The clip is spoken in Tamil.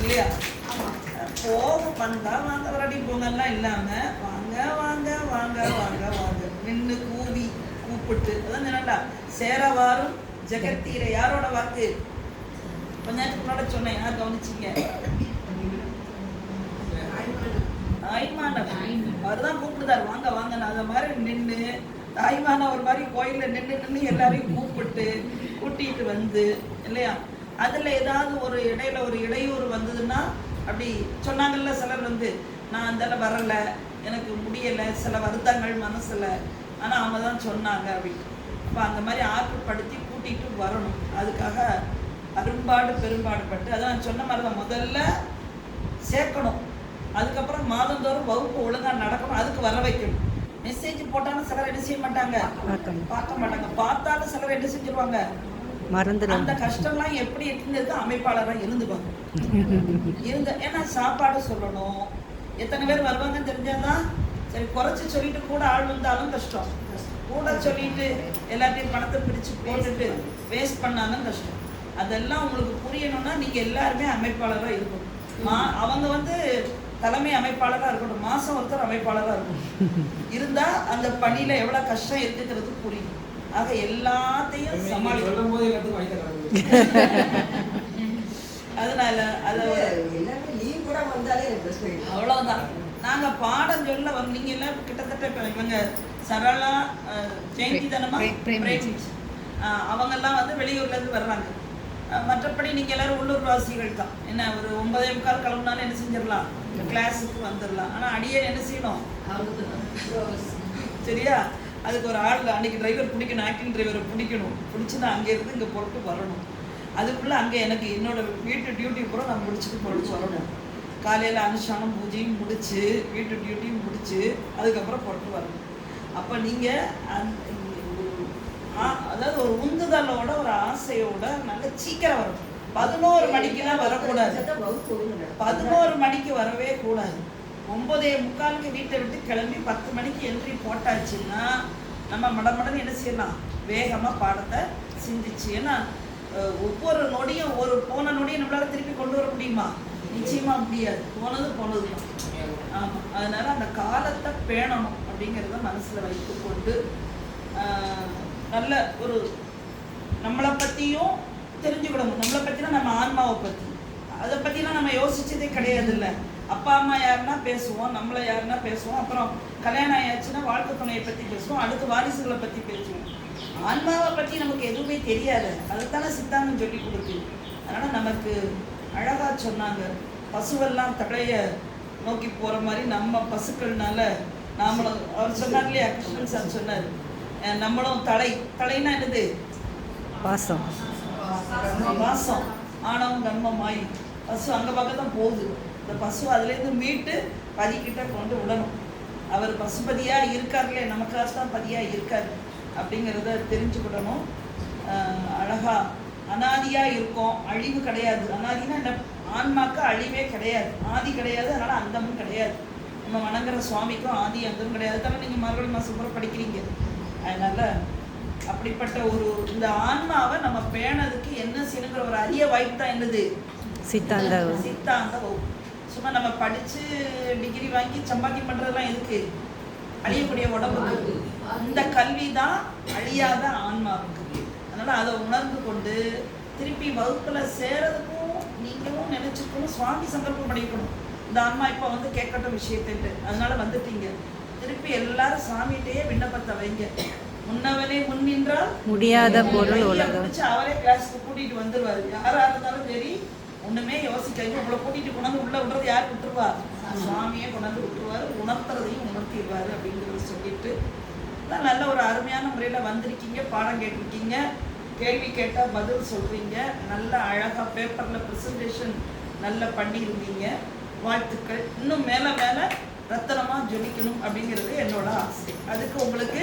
இல்லையா? போக வந்தா வாங்க வரடி போங்கலாம் இல்லாம வாங்க வாங்க வாங்க வாங்க வாங்க. நின்று கூவி கூப்பிட்டு. அதான் என்னடா சேரவாரும் ஜெகத்தீர யாரோட வாக்கு? கொஞ்ச நேரத்துக்கு முன்னாடி சொன்னேன் யார் கவனிச்சிங்க? தாய்மானவர். அவர் தான் கூப்பிடுதாரு. வாங்க வாங்க நான் அதை மாதிரி நின்று தாய்மான ஒரு மாதிரி கோயில்ல நின்று நின்று எல்லாரையும் கூப்பிட்டு கூட்டிட்டு வந்து இல்லையா? அதுல ஏதாவது ஒரு இடையில ஒரு இடையூறு வந்ததுன்னா அப்படி சொன்னாங்கல்ல சிலர் வந்து நான் அந்த வரல எனக்கு முடியல சில வருத்தங்கள் மனசுல. ஆனா அவங்க தான் சொன்னாங்க அப்படி. அப்போ அந்த மாதிரி ஆற்றுப்படுத்தி கூட்டிட்டு வரணும். அதுக்காக அரும்பாடு பெரும்பாடுபட்டு அதான் சொன்ன மாதிரி தான் முதல்ல சேர்க்கணும். அதுக்கப்புறம் மாதந்தோறும் வகுப்பு ஒழுங்கா நடக்கணும். அதுக்கு வர வைக்கணும். மெசேஜ் போட்டாலும் சிலர் என்ன செய்ய மாட்டாங்க. பார்க்க மாட்டாங்க. பார்த்தாலும் சிலர் என்ன செஞ்சிருவாங்க? மறந்துடும் அந்த கஷ்டம்லாம் எப்படி இருந்தது அமைப்பாளரா இருந்துப்பாங்க இருந்த ஏன்னா சாப்பாடு சொல்லணும். எத்தனை பேர் வருவாங்கன்னு தெரிஞ்சாதான் சரி குறைச்சு சொல்லிட்டு கூட ஆள் வந்தாலும் கஷ்டம். கூட சொல்லிட்டு எல்லாத்தையும் பணத்தை பிடிச்சு போட்டுட்டு வேஸ்ட் பண்ணாலும் கஷ்டம். அதெல்லாம் உங்களுக்கு புரியணும்னா நீங்க எல்லாருமே அமைப்பாளரா இருக்கணும். மா அவங்க வந்து தலைமை அமைப்பாளரா இருக்கட்டும். மாசம் ஒருத்தர் அமைப்பாளரா இருக்கணும். இருந்தா அந்த பணியில எவ்வளவு கஷ்டம் இருக்குங்கிறது புரியும். ஆக எல்லாத்தையும் சமாளிக்கணும் சொல்லும் போது அதனால அதை லீவ் கூட வந்தாலே. அவ்வளவுதான். நாங்க பாடம் சொல்ல வந்து நீங்க எல்லாம் கிட்டத்தட்ட இப்ப இவங்க சரளா அஹ், ஜெயந்தி தனமா பிரே- பிரேம்ஜி. அவங்க எல்லாம் வந்து வெளியூர்ல இருந்து வர்றாங்க. மற்றபடி நீங்க எல்லாரும் உள்ளூர் வாசிகள் தான். என்ன ஒரு ஒன்பதே முக்கால் கிளம்புனாலும் என்ன செஞ்சிடலாம்? கிளாஸுக்கு வந்துடலாம். ஆனா அடியே என்ன செய்யணும்? சரியா? அதுக்கு ஒரு ஆள் அன்னைக்கு டிரைவர் பிடிக்கணும் ஆக்டிங் டிரைவரை பிடிக்கணும் பிடிச்சி நான் அங்கேருந்து இங்கே பொருட்டு வரணும் அதுக்குள்ளே அங்கே எனக்கு என்னோட வீட்டு டியூட்டி பூரா நான் முடிச்சுட்டு பொருட்டு வரணும் காலையில் அனுஷ்டானம் பூஜையும் முடிச்சு வீட்டு டியூட்டியும் முடிச்சு அதுக்கப்புறம் பொருட்டு வரணும் அப்போ நீங்கள் அதாவது ஒரு உந்துதலோட ஒரு ஆசையோட நல்ல சீக்கிரம் வரணும் பதினோரு மணிக்கெல்லாம் வரக்கூடாது பதினோரு மணிக்கு வரவே கூடாது ஒன்பதே முக்காலுக்கு வீட்டை விட்டு கிளம்பி பத்து மணிக்கு என்ட்ரி போட்டாச்சுன்னா நம்ம மடமடன்னு என்ன செய்யலாம்? வேகமாக பாடத்தை சிந்திச்சு. ஏன்னா ஒவ்வொரு நொடியும் ஒரு போன நொடியும் நம்மளால திருப்பி கொண்டு வர முடியுமா? நிச்சயமா முடியாது. போனது போனது தான். ஆமாம் அதனால அந்த காலத்தை பேணணும் அப்படிங்கிறத மனசில் வைத்து கொண்டு நல்ல ஒரு நம்மளை பற்றியும் தெரிஞ்சுக்கிடணும். நம்மளை பற்றினா நம்ம ஆன்மாவை பற்றி அதை பற்றிலாம் நம்ம யோசிச்சதே கிடையாது இல்லை அப்பா அம்மா யாருன்னா பேசுவோம் நம்மளை யாருன்னா பேசுவோம். அப்புறம் கல்யாணம் ஆயாச்சுன்னா வாழ்க்கை துணையை பற்றி பேசுவோம் அடுத்து வாரிசுகளை பற்றி பேசுவோம். ஆன்மாவை பற்றி நமக்கு எதுவுமே தெரியாது. அதுதானே சித்தாந்தம் சொல்லி கொடுக்குது. அதனால் நமக்கு அழகாக சொன்னாங்க. பசுவெல்லாம் தடைய நோக்கி போகிற மாதிரி நம்ம பசுக்கள்னால நாமளும் அவர் சொன்னார் இல்லையா? கிருஷ்ணன் சார் சொன்னார். நம்மளும் தலை தலைன்னா என்னது? பாசம் வாசம். ஆணவம் கர்மம் மாய் பசு அங்கே பக்கம் தான் போகுது. இந்த பசு அதுலேருந்து மீட்டு பதிக்கிட்ட கொண்டு விடணும். அவர் பசுபதியாக இருக்கார்லே நமக்காக தான் பதியாக இருக்கார் அப்படிங்கிறத தெரிஞ்சுக்கிடணும். அழகா அனாதியா இருக்கும் அழிவு கிடையாது. அனாதினா என்ன? ஆன்மாக்கு அழிவே கிடையாது. ஆதி கிடையாது அதனால அந்தமும் கிடையாது. நம்ம வணங்குற சுவாமிக்கும் ஆதி அந்தமும் கிடையாது. தானே நீங்கள் மறுபடியும் மாதம் பூரா படிக்கிறீங்க. அதனால அப்படிப்பட்ட ஒரு இந்த ஆன்மாவை நம்ம பேணதுக்கு என்ன செய்யணுங்கிற ஒரு அரிய வாய்ப்பு தான் என்னது? சித்தாந்த சித்தாந்த வகுப்பு சும்மா நம்ம படிச்சு டிகிரி வாங்கி சம்பாத்தி பண்றதெல்லாம் எதுக்கு? அழியக்கூடிய உடம்புக்கு இந்த கல்வி தான் அழியாத ஆன்மாவுக்கு அதனால அதை உணர்ந்து கொண்டு திருப்பி வகுப்புல சேரதுக்கும் நீங்களும் நினைச்சுக்கணும் சுவாமி சங்கல்பம் பண்ணிக்கணும் இந்த ஆன்மா இப்போ வந்து கேட்கட்டும் விஷயத்துட்டு அதனால வந்துட்டீங்க. திருப்பி எல்லாரும் சாமிகிட்டயே விண்ணப்பத்தை வைங்க. முன்னவனே முன் நின்றால் முடியாத பொருள் அவரே கிளாஸ்க்கு கூட்டிட்டு வந்துருவாரு. யாரா இருந்தாலும் சரி ஒண்ணுமே யோசிக்காது. உங்களை கூட்டிட்டு கொண்டாந்து உள்ள விடுறது யார் விட்டுருவா? சுவாமியே கொண்டாந்து விட்டுருவாரு உணர்த்துறதையும் உணர்த்திடுவாரு அப்படிங்கிறத சொல்லிட்டு அதான் நல்ல ஒரு அருமையான முறையில் வந்திருக்கீங்க பாடம் கேட்டிருக்கீங்க கேள்வி கேட்டால் பதில் சொல்றீங்க நல்ல அழகா பேப்பரில் ப்ரெசன்டேஷன் நல்லா பண்ணியிருந்தீங்க. வாழ்த்துக்கள். இன்னும் மேலே மேலே ரத்தனமாக ஜொலிக்கணும் அப்படிங்கிறது என்னோட ஆசை. அதுக்கு உங்களுக்கு